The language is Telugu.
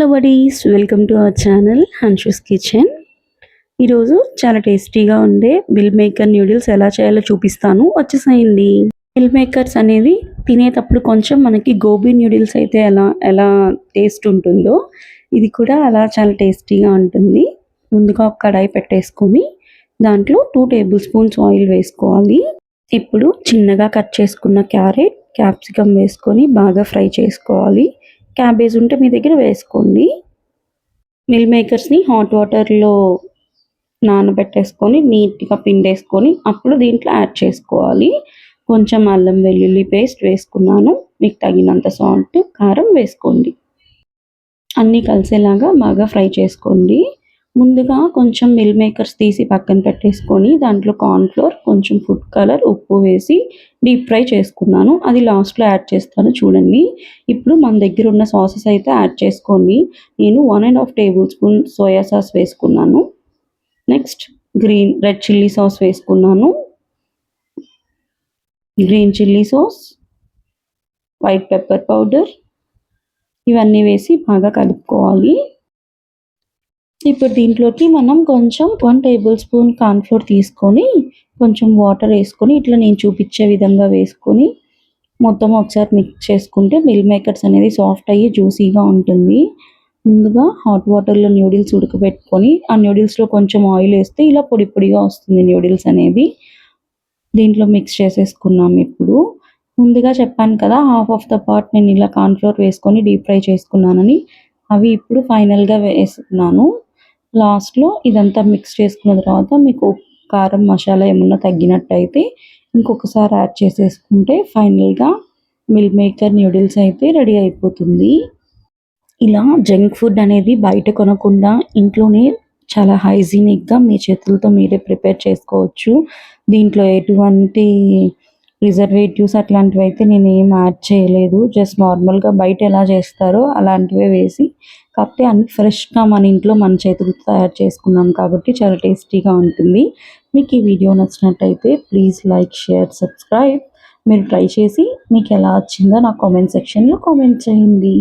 Hello buddies welcome to our channel Hanshu's kitchen ఈరోజు చాలా టేస్టీగా ఉండే బిల్ మేకర్ న్యూడిల్స్ ఎలా చేయాలో చూపిస్తాను. వచ్చేసాయండి. మిల్ మేకర్స్ అనేది తినేటప్పుడు కొంచెం మనకి గోబీ న్యూడిల్స్ అయితే ఎలా ఎలా టేస్ట్ ఉంటుందో ఇది కూడా అలా చాలా టేస్టీగా ఉంటుంది. ముందుగా ఒక కడాయి పెట్టేసుకొని దాంట్లో టూ టేబుల్ స్పూన్స్ ఆయిల్ వేసుకోవాలి. ఇప్పుడు చిన్నగా కట్ చేసుకున్న క్యారెట్ క్యాప్సికమ్ వేసుకొని బాగా ఫ్రై చేసుకోవాలి. క్యాబేజ్ ఉంటే మీ దగ్గర వేసుకోండి. మిల్ మేకర్స్ని హాట్ వాటర్లో నానబెట్టేసుకొని నీట్గా పిండేసుకొని అప్పుడు దీంట్లో యాడ్ చేసుకోవాలి. కొంచెం అల్లం వెల్లుల్లి పేస్ట్ వేసుకున్నాను. మీకు తగినంత సాల్ట్ కారం వేసుకోండి. అన్నీ కలిసేలాగా బాగా ఫ్రై చేసుకోండి. ముందుగా కొంచెం మిల్ మేకర్స్ తీసి పక్కన పెట్టేసుకొని దాంట్లో కార్న్ఫ్లోర్ కొంచెం ఫుడ్ కలర్ ఉప్పు వేసి డీప్ ఫ్రై చేసుకున్నాను. అది లాస్ట్లో యాడ్ చేస్తాను చూడండి. ఇప్పుడు మన దగ్గర ఉన్న సాసెస్ అయితే యాడ్ చేసుకోండి. నేను one and half tablespoon soya sauce వేసుకున్నాను. Next green red chilli sauce వేసుకున్నాను. Green chilli sauce white pepper powder ఇవన్నీ వేసి బాగా కలుపుకోవాలి. ఇప్పుడు దీంట్లోకి మనం కొంచెం వన్ టేబుల్ స్పూన్ కార్న్ఫ్లోర్ తీసుకొని కొంచెం వాటర్ వేసుకొని ఇట్లా నేను చూపించే విధంగా వేసుకొని మొత్తం ఒకసారి మిక్స్ చేసుకుంటే మిల్ మేకర్స్ అనేది సాఫ్ట్ అయ్యి జ్యూసీగా ఉంటుంది. ముందుగా హాట్ వాటర్లో న్యూడిల్స్ ఉడకబెట్టుకొని ఆ న్యూడిల్స్లో కొంచెం ఆయిల్ వేస్తే ఇలా పొడి పొడిగా వస్తుంది న్యూడిల్స్ అనేది దీంట్లో మిక్స్ చేసేసుకున్నాం ఇప్పుడు. ముందుగా చెప్పాను కదా హాఫ్ ఆఫ్ ద పార్ట్ నేను ఇలా కార్న్ఫ్లోర్ వేసుకొని డీప్ ఫ్రై చేసుకున్నానని. అవి ఇప్పుడు ఫైనల్గా వేసుకున్నాను. లాస్ట్లో ఇదంతా మిక్స్ చేసుకున్న తర్వాత మీకు కారం మసాలా ఏమన్నా తగ్గినట్టయితే ఇంకొకసారి యాడ్ చేసేసుకుంటే ఫైనల్గా మిల్ మేకర్ న్యూడిల్స్ అయితే రెడీ అయిపోతుంది. ఇలా జంక్ ఫుడ్ అనేది బయట కొనకుండా ఇంట్లోనే చాలా హైజీనిక్గా మీ చేతులతో మీరే ప్రిపేర్ చేసుకోవచ్చు. దీంట్లో ఎటువంటి ప్రిజర్వేటివ్స్ అట్లాంటివి అయితే నేను ఏం యాడ్ చేయలేదు. జస్ట్ నార్మల్గా బయట ఎలా చేస్తారో అలాంటివే వేసి కాకపోతే అన్ని ఫ్రెష్గా మన ఇంట్లో మన చేతులతో తయారు చేసుకున్నాం కాబట్టి చాలా టేస్టీగా ఉంటుంది. మీకు ఈ వీడియో నచ్చినట్టయితే ప్లీజ్ లైక్ షేర్ సబ్స్క్రైబ్. మీరు ట్రై చేసి మీకు ఎలా వచ్చిందో నా కామెంట్ సెక్షన్లో కామెంట్ చేయండి.